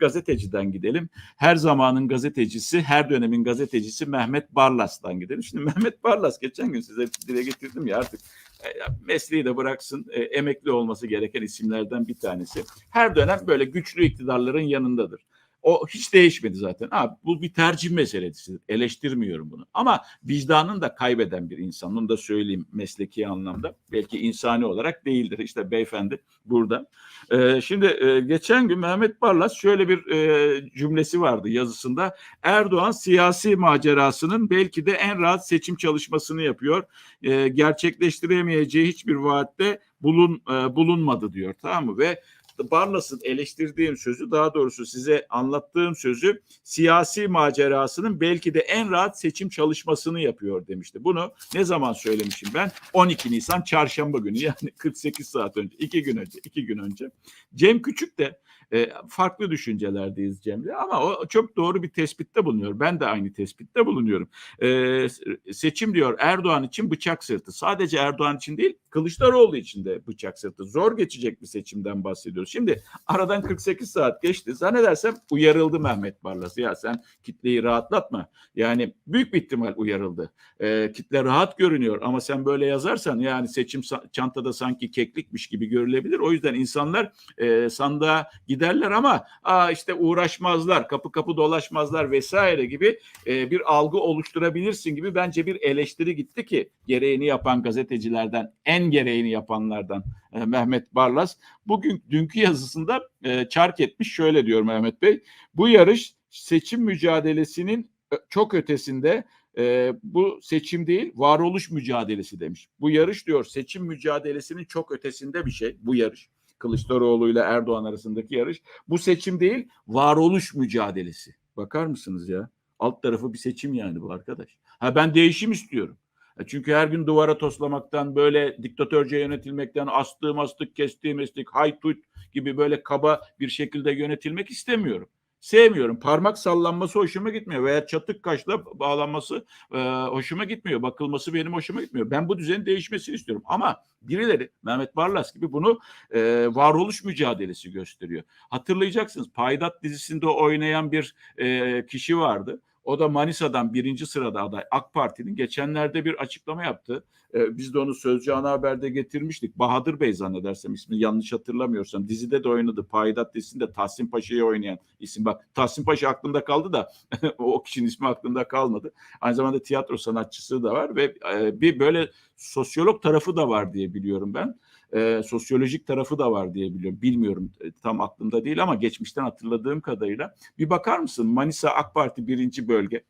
gazeteciden gidelim. Her zamanın gazetecisi, her dönemin gazetecisi Mehmet Barlas'tan gidelim. Şimdi Mehmet Barlas geçen gün size dile getirdim ya artık e, mesleği de bıraksın e, emekli olması gereken isimlerden bir tanesi. Her dönem böyle güçlü iktidarların yanındadır. O hiç değişmedi zaten. Abi, bu bir tercih meselesi. Eleştirmiyorum bunu. Ama vicdanını da kaybeden bir insan. Onu da söyleyeyim mesleki anlamda. Belki insani olarak değildir. İşte beyefendi burada. Ee, şimdi e, geçen gün Mehmet Barlas şöyle bir e, cümlesi vardı yazısında. Erdoğan siyasi macerasının belki de en rahat seçim çalışmasını yapıyor. E, gerçekleştiremeyeceği hiçbir vaatte bulun e, bulunmadı diyor. Tamam mı? Ve Barlas'ın eleştirdiğim sözü daha doğrusu size anlattığım sözü siyasi macerasının belki de en rahat seçim çalışmasını yapıyor demişti. Bunu ne zaman söylemişim ben? 12 Nisan çarşamba günü yani 48 saat önce, iki gün önce, iki gün önce. Cem Küçük de e, farklı düşüncelerdeyiz Cem'le ama o çok doğru bir tespitte bulunuyor. Ben de aynı tespitte bulunuyorum. E, seçim diyor Erdoğan için bıçak sırtı. Sadece Erdoğan için değil Kılıçdaroğlu için de bıçak sırtı. Zor geçecek bir seçimden bahsediyoruz. Şimdi aradan 48 saat geçti. Zannedersem uyarıldı Mehmet Barlas. Ya sen kitleyi rahatlatma. Yani büyük bir ihtimal uyarıldı. E, kitle rahat görünüyor ama sen böyle yazarsan yani seçim çantada sanki keklikmiş gibi görülebilir. O yüzden insanlar e, sandığa giderler ama aa işte uğraşmazlar, kapı kapı dolaşmazlar vesaire gibi e, bir algı oluşturabilirsin gibi bence bir eleştiri gitti ki gereğini yapan gazetecilerden, en gereğini yapanlardan e, Mehmet Barlas bugün dünkü yazısında e, çark etmiş şöyle diyor Mehmet Bey. Bu yarış seçim mücadelesinin çok ötesinde e, bu seçim değil varoluş mücadelesi demiş. Bu yarış diyor seçim mücadelesinin çok ötesinde bir şey bu yarış. Kılıçdaroğlu ile Erdoğan arasındaki yarış. Bu seçim değil, varoluş mücadelesi. Bakar mısınız ya? Alt tarafı bir seçim yani bu arkadaş. Ha ben değişim istiyorum. Çünkü her gün duvara toslamaktan, böyle diktatörce yönetilmekten, astığım astık, kestiğim estik, haytut gibi böyle kaba bir şekilde yönetilmek istemiyorum sevmiyorum. Parmak sallanması hoşuma gitmiyor veya çatık kaşla bağlanması e, hoşuma gitmiyor. Bakılması benim hoşuma gitmiyor. Ben bu düzenin değişmesini istiyorum. Ama birileri Mehmet Barlas gibi bunu e, varoluş mücadelesi gösteriyor. Hatırlayacaksınız Paydat dizisinde oynayan bir e, kişi vardı. O da Manisa'dan birinci sırada aday AK Parti'nin geçenlerde bir açıklama yaptı. Ee, biz de onu Sözcü Ana Haber'de getirmiştik. Bahadır Bey zannedersem ismini yanlış hatırlamıyorsam. Dizide de oynadı. Paydat dizisinde Tahsin Paşa'yı oynayan isim. Bak Tahsin Paşa aklımda kaldı da o kişinin ismi aklımda kalmadı. Aynı zamanda tiyatro sanatçısı da var ve e, bir böyle sosyolog tarafı da var diye biliyorum ben e, sosyolojik tarafı da var diye biliyorum. Bilmiyorum e, tam aklımda değil ama geçmişten hatırladığım kadarıyla. Bir bakar mısın Manisa AK Parti birinci bölge.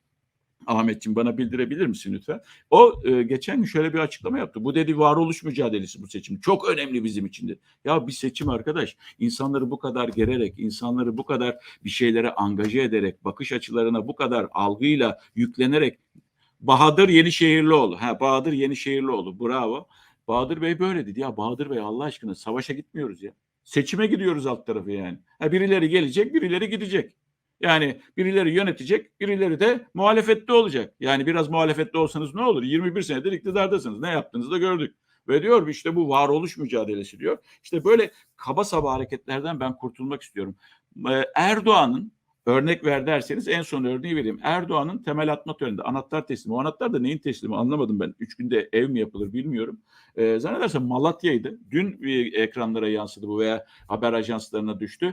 Ahmetciğim bana bildirebilir misin lütfen? O e, geçen gün şöyle bir açıklama yaptı. Bu dedi varoluş mücadelesi bu seçim. Çok önemli bizim için de. Ya bir seçim arkadaş insanları bu kadar gererek, insanları bu kadar bir şeylere angaje ederek, bakış açılarına bu kadar algıyla yüklenerek Bahadır Yenişehirlioğlu. Ha Bahadır Yenişehirlioğlu. Bravo. Bahadır Bey böyle dedi. Ya Bahadır Bey Allah aşkına savaşa gitmiyoruz ya. Seçime gidiyoruz alt tarafı yani. Ha, birileri gelecek, birileri gidecek. Yani birileri yönetecek, birileri de muhalefette olacak. Yani biraz muhalefette olsanız ne olur? 21 senedir iktidardasınız. Ne yaptığınızı da gördük. Ve diyor işte bu varoluş mücadelesi diyor. İşte böyle kaba saba hareketlerden ben kurtulmak istiyorum. Erdoğan'ın Örnek ver derseniz en son örneği vereyim. Erdoğan'ın temel atma töreninde anahtar teslimi. O anahtar da neyin teslimi anlamadım ben. Üç günde ev mi yapılır bilmiyorum. E, zannedersem Malatya'ydı. Dün ekranlara yansıdı bu veya haber ajanslarına düştü.